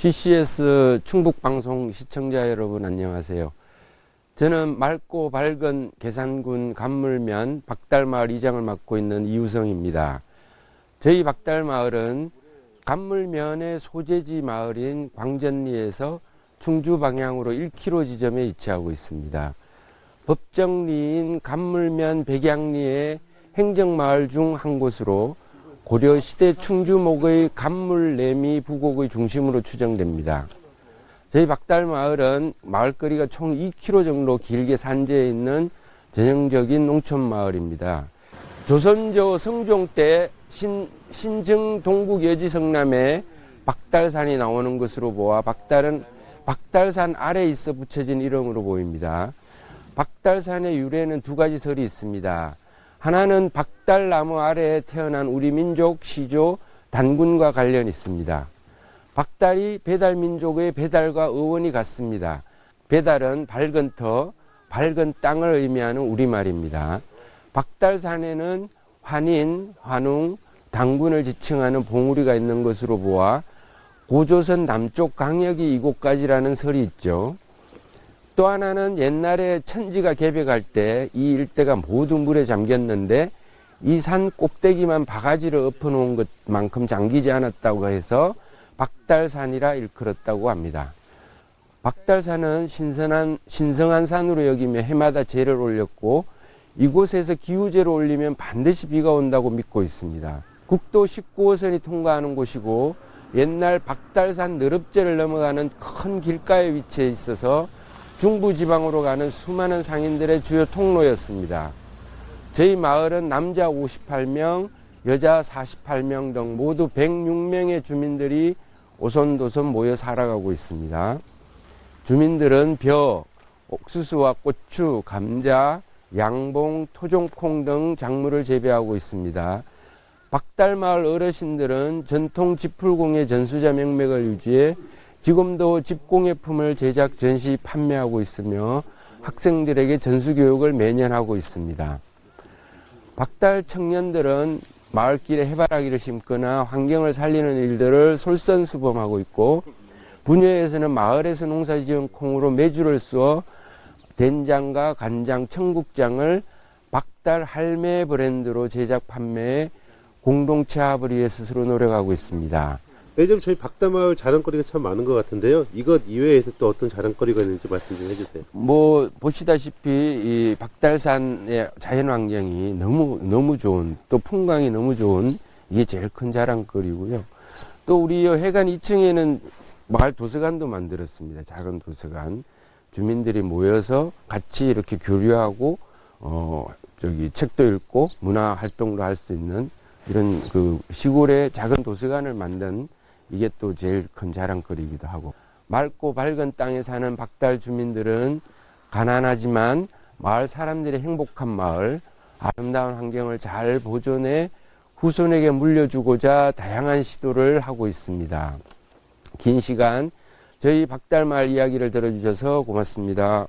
CCS 충북방송 시청자 여러분 안녕하세요. 저는 맑고 밝은 계산군 간물면 박달마을 이장을 맡고 있는 이우성입니다. 저희 박달마을은 간물면의 소재지 마을인 광전리에서 충주 방향으로 1km 지점에 위치하고 있습니다. 법정리인 간물면 백양리의 행정마을 중 한 곳으로 고려 시대 충주목의 간물레미 부곡의 중심으로 추정됩니다. 저희 박달 마을은 마을거리가 총 2km 정도 길게 산재해 있는 전형적인 농촌 마을입니다. 조선조 성종 때 신, 신증 동국 여지 성남에 박달산이 나오는 것으로 보아 박달은 박달산 아래에 있어 붙여진 이름으로 보입니다. 박달산의 유래는 두 가지 설이 있습니다. 하나는 박달나무 아래에 태어난 우리 민족 시조 단군과 관련이 있습니다. 박달이 배달 민족의 배달과 어원이 같습니다. 배달은 밝은 터, 밝은 땅을 의미하는 우리말입니다. 박달산에는 환인, 환웅, 당군을 지칭하는 봉우리가 있는 것으로 보아 고조선 남쪽 강역이 이곳까지라는 설이 있죠. 또 하나는 옛날에 천지가 개벽할 때 이 일대가 모두 물에 잠겼는데 이 산 꼭대기만 바가지를 엎어놓은 것만큼 잠기지 않았다고 해서 박달산이라 일컬었다고 합니다. 박달산은 신선한, 신성한 산으로 여기며 해마다 제를 올렸고 이곳에서 기후제를 올리면 반드시 비가 온다고 믿고 있습니다. 국도 19호선이 통과하는 곳이고 옛날 박달산 너릅제를 넘어가는 큰 길가에 위치해 있어서 중부지방으로 가는 수많은 상인들의 주요 통로였습니다. 저희 마을은 남자 58명, 여자 48명 등 모두 106명의 주민들이 오손도손 모여 살아가고 있습니다. 주민들은 벼, 옥수수와 고추, 감자, 양봉, 토종콩 등 작물을 재배하고 있습니다. 박달마을 어르신들은 전통 지풀공예 전수자 명맥을 유지해 지금도 집공예품을 제작, 전시, 판매하고 있으며 학생들에게 전수교육을 매년 하고 있습니다. 박달 청년들은 마을길에 해바라기를 심거나 환경을 살리는 일들을 솔선수범하고 있고 분야에서는 마을에서 농사지은 콩으로 매주를 쏘어 된장과 간장, 청국장을 박달 할매 브랜드로 제작 판매해 공동체 합을 위해 스스로 노력하고 있습니다. 요즘 저희 박다마을 자랑거리가 참 많은 것 같은데요. 이것 이외에서 또 어떤 자랑거리가 있는지 말씀 좀 해주세요. 뭐 보시다시피 이 박달산의 자연 환경이 너무 너무 좋은 또 풍광이 너무 좋은 이게 제일 큰 자랑거리고요. 또 우리 요 해관 2층에는 마을 도서관도 만들었습니다. 작은 도서관. 주민들이 모여서 같이 이렇게 교류하고 어 저기 책도 읽고 문화 활동도 할 수 있는 이런 그 시골의 작은 도서관을 만든 이게 또 제일 큰 자랑거리이기도 하고 맑고 밝은 땅에 사는 박달 주민들은 가난하지만 마을 사람들의 행복한 마을 아름다운 환경을 잘 보존해 후손에게 물려주고자 다양한 시도를 하고 있습니다. 긴 시간 저희 박달마을 이야기를 들어주셔서 고맙습니다.